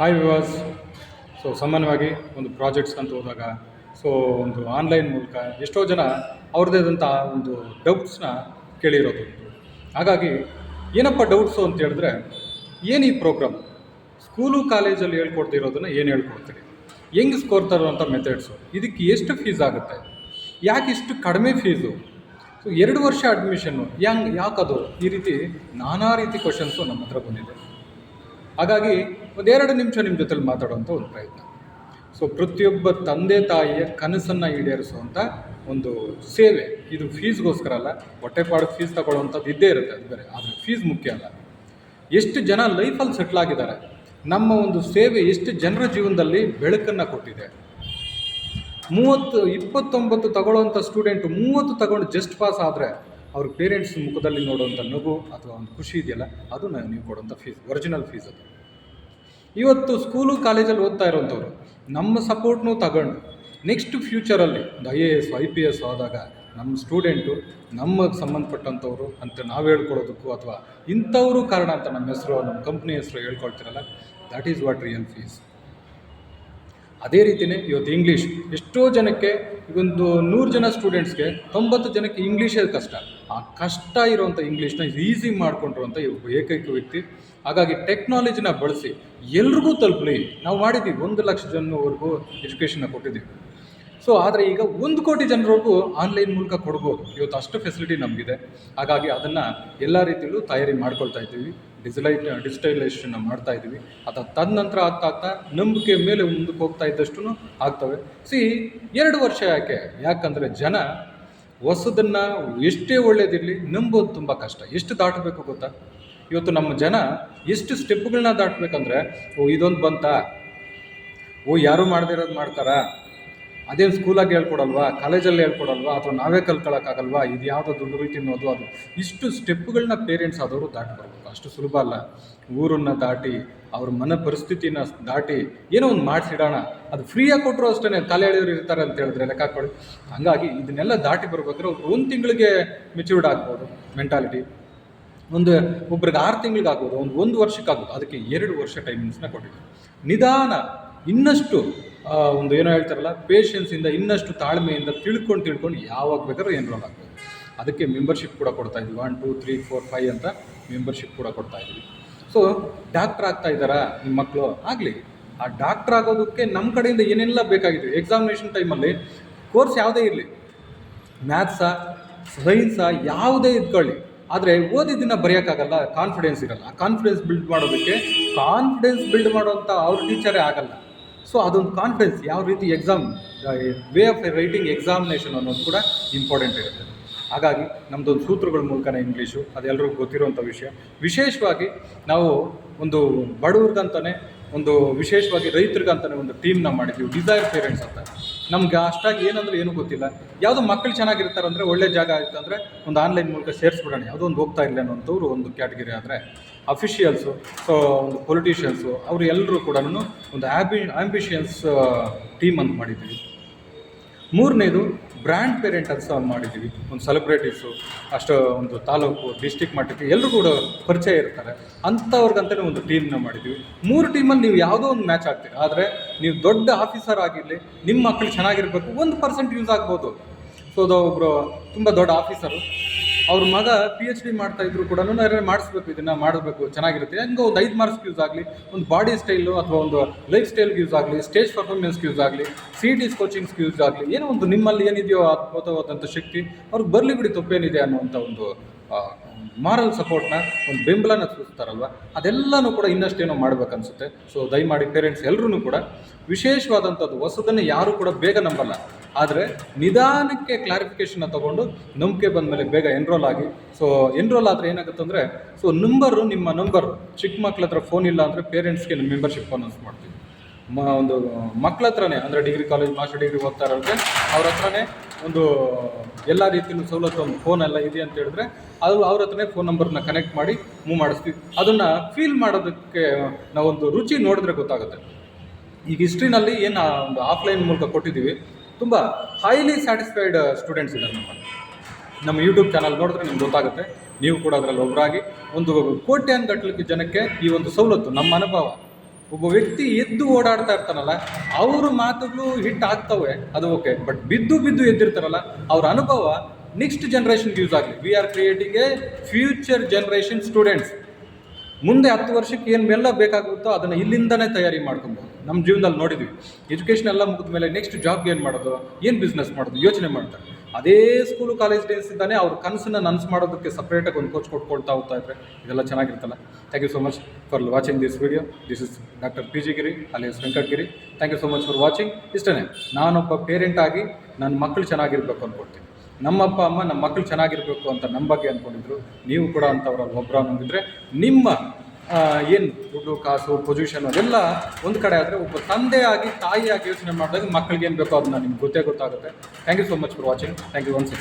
Hi ವಿವಾಸ್ so ಸಾಮಾನ್ಯವಾಗಿ ಒಂದು projects ಅಂತ ಹೋದಾಗ ಸೊ ಒಂದು ಆನ್ಲೈನ್ ಮೂಲಕ ಎಷ್ಟೋ ಜನ ಅವ್ರದ್ದೇ ಆದಂಥ ಒಂದು ಡೌಟ್ಸ್ನ ಕೇಳಿರೋದು. ಹಾಗಾಗಿ, ಏನಪ್ಪ ಡೌಟ್ಸು ಅಂತ ಹೇಳಿದ್ರೆ, ಏನು ಈ ಪ್ರೋಗ್ರಾಮ್ ಸ್ಕೂಲು ಕಾಲೇಜಲ್ಲಿ ಹೇಳ್ಕೊಡ್ತಿರೋದನ್ನು ಏನು ಹೇಳ್ಕೊಡ್ತೀರಿ? ಹೆಂಗೆ ಸ್ಕೋರ್ತಾರೋ ಅಂತ ಮೆಥಡ್ಸು ಇದಕ್ಕೆ ಎಷ್ಟು ಫೀಸ್ ಆಗುತ್ತೆ? ಯಾಕೆ ಇಷ್ಟು ಕಡಿಮೆ ಫೀಸು ಸೊ ಎರಡು ವರ್ಷ ಅಡ್ಮಿಷನ್ನು ಹೆಂಗೆ ಯಾಕದು? ಈ ರೀತಿ ನಾನಾ ರೀತಿ ಕ್ವಶನ್ಸು ನಮ್ಮ ಹತ್ರ ಬಂದಿದೆ. ಹಾಗಾಗಿ ಒಂದೆರಡು ನಿಮಿಷ ನಿಮ್ಮ ಜೊತೆಲಿ ಮಾತಾಡುವಂಥ ಒಂದು ಪ್ರಯತ್ನ. ಸೊ ಪ್ರತಿಯೊಬ್ಬ ತಂದೆ ತಾಯಿಯ ಕನಸನ್ನು ಈಡೇರಿಸುವಂಥ ಒಂದು ಸೇವೆ. ಇದು ಫೀಸ್ಗೋಸ್ಕರ ಅಲ್ಲ ಹೊಟ್ಟೆಪಾಡು ಫೀಸ್ ತಗೊಳ್ಳುವಂಥದ್ದು ಇದ್ದೇ ಇರುತ್ತೆ, ಅದು ಬೇರೆ. ಆದರೆ ಫೀಸ್ ಮುಖ್ಯ ಅಲ್ಲ. ಎಷ್ಟು ಜನ ಲೈಫಲ್ಲಿ ಸೆಟ್ಲ್ ಆಗಿದ್ದಾರೆ, ನಮ್ಮ ಒಂದು ಸೇವೆ ಎಷ್ಟು ಜನರ ಜೀವನದಲ್ಲಿ ಬೆಳಕನ್ನು ಕೊಟ್ಟಿದೆ. ಮೂವತ್ತು, ಇಪ್ಪತ್ತೊಂಬತ್ತು ತಗೊಳ್ಳೋವಂಥ ಸ್ಟೂಡೆಂಟು ಮೂವತ್ತು ತಗೊಂಡು ಜಸ್ಟ್ ಪಾಸ್ ಆದರೆ ಅವ್ರ ಪೇರೆಂಟ್ಸ್ ಮುಖದಲ್ಲಿ ನೋಡುವಂಥ ನಗು ಅಥವಾ ಒಂದು ಖುಷಿ ಇದೆಯಲ್ಲ, ಅದು ನೀವು ಕೊಡುವಂಥ ಫೀಸ್ ಒರಿಜಿನಲ್ ಫೀಸ್ ಅದು. ಇವತ್ತು ಸ್ಕೂಲು ಕಾಲೇಜಲ್ಲಿ ಓದ್ತಾ ಇರೋಂಥವ್ರು ನಮ್ಮ ಸಪೋರ್ಟ್ನೂ ತಗೊಂಡು ನೆಕ್ಸ್ಟ್ ಫ್ಯೂಚರಲ್ಲಿ ಒಂದು I A S I P S ಆದಾಗ ನಮ್ಮ ಸ್ಟೂಡೆಂಟು ನಮಗೆ ಸಂಬಂಧಪಟ್ಟಂಥವ್ರು ಅಂತ ನಾವು ಹೇಳ್ಕೊಳ್ಳೋದಕ್ಕೂ ಅಥವಾ ಇಂಥವರು ಕಾರಣ ಅಂತ ನಮ್ಮ ಹೆಸರು, ನಮ್ಮ ಕಂಪ್ನಿ ಹೆಸರು ಹೇಳ್ಕೊಳ್ತಿರಲ್ಲ that is what real fees ಅದೇ ರೀತಿಯೇ ಇವತ್ತು ಇಂಗ್ಲೀಷ್ ಎಷ್ಟೋ ಜನಕ್ಕೆ ಒಂದು ನೂರು ಜನ ಸ್ಟೂಡೆಂಟ್ಸ್ಗೆ ತೊಂಬತ್ತು ಜನಕ್ಕೆ ಇಂಗ್ಲೀಷೇ ಕಷ್ಟ. ಆ ಕಷ್ಟ ಇರುವಂಥ ಇಂಗ್ಲೀಷ್ನ ಈಸಿ ಅಂತ ಏಕೈಕ ವ್ಯಕ್ತಿ. ಹಾಗಾಗಿ ಟೆಕ್ನಾಲಜಿನ ಬಳಸಿ ಎಲ್ರಿಗೂ ತಲುಪಲಿ. ನಾವು ಮಾಡಿದ್ದೀವಿ ಒಂದು ಲಕ್ಷ ಜನವರೆಗೂ ಎಜುಕೇಷನ್ನ ಕೊಟ್ಟಿದ್ದೀವಿ ಸೊ ಆದರೆ ಈಗ ಒಂದು ಕೋಟಿ ಜನರಿಗೂ ಆನ್ಲೈನ್ ಮೂಲಕ ಕೊಡ್ಬೋದು. ಇವತ್ತು ಅಷ್ಟು ಫೆಸಿಲಿಟಿ ನಮಗಿದೆ. ಹಾಗಾಗಿ ಅದನ್ನು ಎಲ್ಲ ರೀತಿಯಲ್ಲೂ ತಯಾರಿ ಮಾಡ್ಕೊಳ್ತಾ ಇದ್ದೀವಿ. ಡಿಜಿಲೈಟ್ ಡಿಜಿಟಲೈಸೇಷನ್ ಮಾಡ್ತಾ ಇದ್ದೀವಿ. ಅದು ತದನಂತರ ಆಗ್ತಾ ಆಗ್ತಾ ನಂಬಿಕೆ ಮೇಲೆ ಮುಂದಕ್ಕೆ ಹೋಗ್ತಾ ಇದ್ದಷ್ಟು ಆಗ್ತವೆ. ಸಿ ಎರಡು ವರ್ಷ ಯಾಕೆ? ಯಾಕಂದರೆ ಜನ ಹೊಸದನ್ನು ಎಷ್ಟೇ ಒಳ್ಳೇದಿರಲಿ ನಂಬೋದು ತುಂಬ ಕಷ್ಟ. ಎಷ್ಟು ದಾಟಬೇಕು ಗೊತ್ತಾ? ಇವತ್ತು ನಮ್ಮ ಜನ ಎಷ್ಟು ಸ್ಟೆಪ್ಗಳನ್ನ ದಾಟಬೇಕಂದ್ರೆ, ಓ, ಇದೊಂದು ಬಂತಾ. ಓ, ಯಾರು ಮಾಡದೇ ಇರೋದು ಮಾಡ್ತಾರಾ? ಅದೇನು ಸ್ಕೂಲಾಗಿ ಹೇಳ್ಕೊಡಲ್ವಾ? ಕಾಲೇಜಲ್ಲಿ ಹೇಳ್ಕೊಡಲ್ವಾ? ಅಥವಾ ನಾವೇ ಕಲ್ತ್ಕೊಳ್ಳೋಕ್ಕಾಗಲ್ವಾ ಇದು ಯಾವುದೋ ದುಡ್ಡು ಅನ್ನೋದು ಅದು. ಇಷ್ಟು ಸ್ಟೆಪ್ಗಳನ್ನ ಪೇರೆಂಟ್ಸ್ ಆದವರು ದಾಟಿ ಬರಬೇಕು. ಅಷ್ಟು ಸುಲಭ ಅಲ್ಲ. ಊರನ್ನು ದಾಟಿ ಅವ್ರ ಮನ ಪರಿಸ್ಥಿತಿನ ದಾಟಿ ಏನೋ ಒಂದು ಮಾಡಿಸಿಡೋಣ. ಅದು ಫ್ರೀಯಾಗಿ ಕೊಟ್ಟರು ಅಷ್ಟೇ ತಲೆ ಎಳೆಯೋರು ಇರ್ತಾರೆ ಅಂತ ಹೇಳಿದ್ರೆ ಲೆಕ್ಕ ಹಾಕೊಳ್ಳಿ. ಹಾಗಾಗಿ ಇದನ್ನೆಲ್ಲ ದಾಟಿ ಬರ್ಬೇಕಾದ್ರೆ ಒಬ್ರು ಒಂದು ತಿಂಗಳಿಗೆ ಮೆಚ್ಯೂರ್ಡ್ ಆಗ್ಬೋದು ಮೆಂಟಾಲಿಟಿ ಒಂದು ಒಬ್ರಿಗೆ ಆರು ತಿಂಗಳಿಗೆ ಆಗ್ಬೋದು, ಒಂದು ಒಂದು ವರ್ಷಕ್ಕೆ ಆಗ್ಬೋದು. ಅದಕ್ಕೆ ಎರಡು ವರ್ಷ ಟೈಮಿಂಗ್ಸ್ನ ಕೊಟ್ಟಿದ್ದೆ ನಿಧಾನ ಇನ್ನಷ್ಟು ಒಂದು ಏನೋ ಹೇಳ್ತಾರಲ್ಲ ಪೇಷನ್ಸಿಂದ ಇನ್ನಷ್ಟು ತಾಳ್ಮೆಯಿಂದ ತಿಳ್ಕೊಂಡು ತಿಳ್ಕೊಂಡು ಯಾವಾಗ ಬೇಕಾದ್ರೂ ಎನ್ರೋಲ್ ಆಗ್ಬೋದು. ಅದಕ್ಕೆ ಮೆಂಬರ್ಶಿಪ್ ಕೂಡ ಕೊಡ್ತಾ ಇದ್ವಿ. One two three four five ಅಂತ ಮೆಂಬರ್ಶಿಪ್ ಕೂಡ ಕೊಡ್ತಾ ಇದ್ವಿ. ಸೊ ಡಾಕ್ಟ್ರ್ ಆಗ್ತಾ ಇದ್ದಾರಾ ನಿಮ್ಮ ಮಕ್ಕಳು ಆಗಲಿ. ಆ ಡಾಕ್ಟ್ರ್ ಆಗೋದಕ್ಕೆ ನಮ್ಮ ಕಡೆಯಿಂದ ಏನೆಲ್ಲ ಬೇಕಾಗಿದೆ ಎಕ್ಸಾಮಿನೇಷನ್ ಟೈಮಲ್ಲಿ ಕೋರ್ಸ್ ಯಾವುದೇ ಇರಲಿ. ಮ್ಯಾಥ್ಸಾ ಸೈನ್ಸಾ ಯಾವುದೇ ಇದ್ಕೊಳ್ಳಿ. ಆದರೆ ಓದಿದ್ದನ್ನ ಬರೆಯೋಕ್ಕಾಗಲ್ಲ ಕಾನ್ಫಿಡೆನ್ಸ್ ಇರಲ್ಲ. ಆ ಕಾನ್ಫಿಡೆನ್ಸ್ ಬಿಲ್ಡ್ ಮಾಡೋದಕ್ಕೆ ಕಾನ್ಫಿಡೆನ್ಸ್ ಬಿಲ್ಡ್ ಮಾಡೋಂಥ ಅವ್ರ ಟೀಚರೇ ಆಗಲ್ಲ. ಸೊ ಅದೊಂದು ಕಾನ್ಫಿಡೆನ್ಸ್ ಯಾವ ರೀತಿ exam way of writing examination ಅನ್ನೋದು ಕೂಡ ಇಂಪಾರ್ಟೆಂಟ್ ಇರುತ್ತೆ. ಹಾಗಾಗಿ ನಮ್ಮದೊಂದು ಸೂತ್ರಗಳ ಮೂಲಕನೇ ಇಂಗ್ಲೀಷು ಅದೆಲ್ಲರಿಗೂ ಗೊತ್ತಿರುವಂಥ ವಿಷಯ. ವಿಶೇಷವಾಗಿ ನಾವು ಒಂದು ಬಡವ್ರಿಗಂತಲೇ ಒಂದು ವಿಶೇಷವಾಗಿ ರೈತರಿಗಂತಲೇ ಒಂದು ಟೀಮ್ನ ಮಾಡಿದ್ದೀವಿ ಡಿಸೈರ್ ಪೇರೆಂಟ್ಸ್ ಅಂತ. ನಮ್ಗೆ ಅಷ್ಟಾಗಿ ಏನಂದ್ರೆ ಏನೂ ಗೊತ್ತಿಲ್ಲ. ಯಾವುದೋ ಮಕ್ಕಳು ಚೆನ್ನಾಗಿರ್ತಾರೆ ಅಂದರೆ ಒಳ್ಳೆ ಜಾಗ ಇತ್ತು ಅಂದರೆ ಒಂದು ಆನ್ಲೈನ್ ಮೂಲಕ ಸೇರಿಸ್ಬಿಡೋಣ. ಯಾವುದೋ ಒಂದು ಹೋಗ್ತಾ ಇಲ್ಲ ಅನ್ನೋಂಥವ್ರು ಒಂದು ಕ್ಯಾಟಗರಿ ಆದರೆ ಅಫಿಷಿಯಲ್ಸು ಸೊ ಒಂದು ಪೊಲಿಟಿಷಿಯನ್ಸು ಅವರು ಎಲ್ಲರೂ ಕೂಡ ಒಂದು ಆ್ಯಂಬಿ ಆ್ಯಂಬಿಷಿಯನ್ಸ್ ಟೀಮ್ ಅಂತ ಮಾಡಿದ್ದೀವಿ. ಮೂರನೇದು ಬ್ರ್ಯಾಂಡ್ ಪೇರೆಂಟ್ ಅಂತ ಮಾಡಿದ್ದೀವಿ. ಒಂದು ಸೆಲೆಬ್ರಿಟೀಸು ಅಷ್ಟು ಒಂದು ತಾಲೂಕು ಡಿಸ್ಟಿಕ್ ಮಟ್ಟಕ್ಕೆ ಎಲ್ಲರೂ ಕೂಡ ಪರಿಚಯ ಇರ್ತಾರೆ. ಅಂಥವ್ರಿಗಂತಲೇ ಒಂದು ಟೀಮ್ನ ಮಾಡಿದ್ದೀವಿ. ಮೂರು ಟೀಮಲ್ಲಿ ನೀವು ಯಾವುದೋ ಒಂದು ಮ್ಯಾಚ್ ಆಗ್ತೀರಿ ಆದರೆ ನೀವು ದೊಡ್ಡ ಆಫೀಸರ್ ಆಗಿರಲಿ ನಿಮ್ಮ ಮಕ್ಕಳು ಚೆನ್ನಾಗಿರಬೇಕು, ಒಂದು ಪರ್ಸೆಂಟ್ ಯೂಸ್ ಆಗ್ಬೋದು. ಸೊ ಅದು ಒಬ್ಬರು ತುಂಬ ದೊಡ್ಡ ಆಫೀಸರು ಅವ್ರ ಮಗ ಪಿ ಎಚ್ ಡಿ ಮಾಡ್ತಾ ಇದ್ರು ಕೂಡ ಮಾಡಿಸ್ಬೇಕು, ಇದನ್ನು ಮಾಡಬೇಕು, ಚೆನ್ನಾಗಿರುತ್ತೆ. ಹಂಗೆ ಒಂದು ಐದು ಮಾರ್ಕ್ಸ್ ಯೂಸ್ ಆಗಲಿ, ಒಂದು ಬಾಡಿ ಸ್ಟೈಲು ಅಥವಾ ಒಂದು ಲೈಫ್ ಸ್ಟೈಲ್ಗೆ ಯೂಸ್ ಆಗಲಿ ಸ್ಟೇಜ್ ಪರ್ಫಾರ್ಮೆನ್ಸ್ಗೆ ಯೂಸ್ ಆಗಲಿ ಸಿ ಡಿಸ್ ಕೋಚಿಂಗ್ಸ್ಗೆ ಯೂಸ್ ಆಗಲಿ, ಏನೋ ಒಂದು ನಿಮ್ಮಲ್ಲಿ ಏನಿದೆಯೋ ಅದ್ಭುತವಾದಂಥ ಶಕ್ತಿ, ಅವ್ರಿಗೆ ಬರಲಿ ಬಿಡಿ ತಪ್ಪೇನಿದೆ ಅನ್ನುವಂಥ ಒಂದು ಮಾರಲ್ ಸಪೋರ್ಟ್ನ ಒಂದು ಬೆಂಬಲನ ಸೂಚಿಸ್ತಾರಲ್ವ ಅದೆಲ್ಲನೂ ಕೂಡ ಇನ್ನಷ್ಟೇನೋ ಮಾಡ್ಬೇಕನ್ಸುತ್ತೆ. ಸೊ ದಯಮಾಡಿ ಪೇರೆಂಟ್ಸ್ ಎಲ್ಲರೂ ಕೂಡ ವಿಶೇಷವಾದಂಥದ್ದು ಹೊಸದನ್ನು ಯಾರೂ ಕೂಡ ಬೇಗ ನಂಬಲ್ಲ. ಆದರೆ ನಿಧಾನಕ್ಕೆ ಕ್ಲಾರಿಫಿಕೇಷನ್ನ ತಗೊಂಡು ನಂಬಿಕೆ ಬಂದ ಮೇಲೆ ಬೇಗ ಎನ್ರೋಲ್ ಆಗಿ. ಸೊ ಎನ್ರೋಲ್ ಆದರೆ ಏನಾಗುತ್ತೆ ಅಂದರೆ ಸೊ ನಂಬರು ನಿಮ್ಮ ನಂಬರ್ ಚಿಕ್ಕ ಮಕ್ಳ ಹತ್ರ ಫೋನ್ ಇಲ್ಲ ಅಂದರೆ ಪೇರೆಂಟ್ಸ್ಗೆ ನಿಮ್ಮ ಮೆಂಬರ್ಶಿಪ್ ಅನೌನ್ಸ್ ಮಾಡ್ತೀವಿ. ಮ, ಒಂದು, ಮಕ್ಳ ಹತ್ರನೇ, ಅಂದರೆ ಡಿಗ್ರಿ ಕಾಲೇಜ್ ಮಾಸ್ಟರ್ ಡಿಗ್ರಿ ಓದ್ತಾ ಇರೋರಿಗೆ, ಅವ್ರ ಹತ್ರನೇ ಒಂದು ಎಲ್ಲ ರೀತಿಯಲ್ಲೂ ಸವಲತ್ತು, ಒಂದು ಫೋನ್ ಎಲ್ಲ ಇದೆ ಅಂತ ಹೇಳಿದ್ರೆ, ಅದು ಅವ್ರ ಹತ್ರನೇ ಫೋನ್ ನಂಬರ್ನ ಕನೆಕ್ಟ್ ಮಾಡಿ ಮೂವ್ ಮಾಡಿಸ್ತೀವಿ. ಅದನ್ನು ಫೀಲ್ ಮಾಡೋದಕ್ಕೆ ನಾವೊಂದು ರುಚಿ ನೋಡಿದ್ರೆ ಗೊತ್ತಾಗುತ್ತೆ. ಈಗ ಹಿಸ್ಟ್ರಿನಲ್ಲಿ ಏನು ಒಂದು ಆಫ್ಲೈನ್ ಮೂಲಕ ಕೊಟ್ಟಿದ್ದೀವಿ. ತುಂಬ ಹೈಲಿ ಸ್ಯಾಟಿಸ್ಫೈಡ್ ಸ್ಟೂಡೆಂಟ್ಸ್ ಇದ್ದಾರೆ ನಮ್ಮ ನಮ್ಮ ಯೂಟ್ಯೂಬ್ ಚಾನಲ್ ನೋಡಿದ್ರೆ ನಿಮ್ಗೆ ಗೊತ್ತಾಗುತ್ತೆ. ನೀವು ಕೂಡ ಅದರಲ್ಲಿ ಒಬ್ಬರಾಗಿ ಒಂದು ಕೋಟ್ಯಾನ್ ಗಟ್ಟಲಿಕ್ಕೆ ಜನಕ್ಕೆ ಈ ಒಂದು ಸವಲತ್ತು, ನಮ್ಮ ಅನುಭವ. ಒಬ್ಬ ವ್ಯಕ್ತಿ ಎದ್ದು ಓಡಾಡ್ತಾ ಇರ್ತಾನಲ್ಲ, ಅವ್ರ ಮಾತುಗಳು ಹಿಟ್ ಆಗ್ತವೆ, ಅದು ಓಕೆ ಬಟ್ ಬಿದ್ದು ಬಿದ್ದು ಎದ್ದಿರ್ತಾರಲ್ಲ, ಅವ್ರ ಅನುಭವ ನೆಕ್ಸ್ಟ್ ಜನ್ರೇಷನ್ಗೆ ಯೂಸ್ ಆಗಲಿ. We are creating a future generation students ಮುಂದೆ ಹತ್ತು ವರ್ಷಕ್ಕೆ ಏನು ಎಲ್ಲ ಬೇಕಾಗುತ್ತೋ ಅದನ್ನು ಇಲ್ಲಿಂದನೇ ತಯಾರಿ ಮಾಡ್ಕೊಬೋದು ನಮ್ಮ ಜೀವನದಲ್ಲಿ ನೋಡಿದ್ವಿ. ಎಜುಕೇಷನ್ ಎಲ್ಲ ಮುಗಿದ ಮೇಲೆ ನೆಕ್ಸ್ಟ್ ಜಾಬ್ಗೆ ಏನು ಮಾಡೋದು? ಏನು ಬಿಸ್ನೆಸ್ ಮಾಡೋದು? ಯೋಚನೆ ಮಾಡ್ತಾರೆ. ಅದೇ ಸ್ಕೂಲು ಕಾಲೇಜ್ ಡೇಸಿಂದಾನೆ ಅವ್ರ ಕನಸನ್ನ ನನಸು ಮಾಡೋದಕ್ಕೆ ಸಪ್ರೇಟಾಗಿ ಒಂದು ಕೋಚ್ ಕೊಟ್ಕೊಳ್ತಾ ಹೋಗ್ತಾ ಇದ್ರೆ ಇದೆಲ್ಲ ಚೆನ್ನಾಗಿರ್ತಲ್ಲ thank you so much for watching this video this is doctor P G Giri alias Venkatagiri thank you so much for watching ಇಷ್ಟೇ ನಾನೊಬ್ಬ ಪೇರೆಂಟ್ ಆಗಿ ನನ್ನ ಮಕ್ಕಳು ಚೆನ್ನಾಗಿರ್ಬೇಕು ಅಂದ್ಕೊಳ್ತೀನಿ ನಮ್ಮಪ್ಪ ಅಮ್ಮ, ನಮ್ಮ ಮಕ್ಕಳು ಚೆನ್ನಾಗಿರ್ಬೇಕು ಅಂತ ನಮ್ಮ ಬಗ್ಗೆ ಅಂದ್ಕೊಂಡಿದ್ರು ನೀವು ಕೂಡ ಅಂಥವ್ರಲ್ಲಿ ಒಬ್ಬರು ಅನ್ನೋದಿದ್ರೆ ನಿಮ್ಮ ಏನು ದುಡ್ಡು, ಕಾಸು ಪೊಸಿಷನ್ ಅದೆಲ್ಲ ಒಂದು ಕಡೆ ಆದರೆ ಒಬ್ಬ ತಂದೆಯಾಗಿ ತಾಯಿಯಾಗಿ ಯೋಚನೆ ಮಾಡಿದಾಗ ಮಕ್ಕಳಿಗೆ ಏನು ಬೇಕೋ ಅದನ್ನ ನಿಮ್ಗೆ ಗೊತ್ತೇ ಗೊತ್ತಾಗುತ್ತೆ. Thank you so much for watching thank you once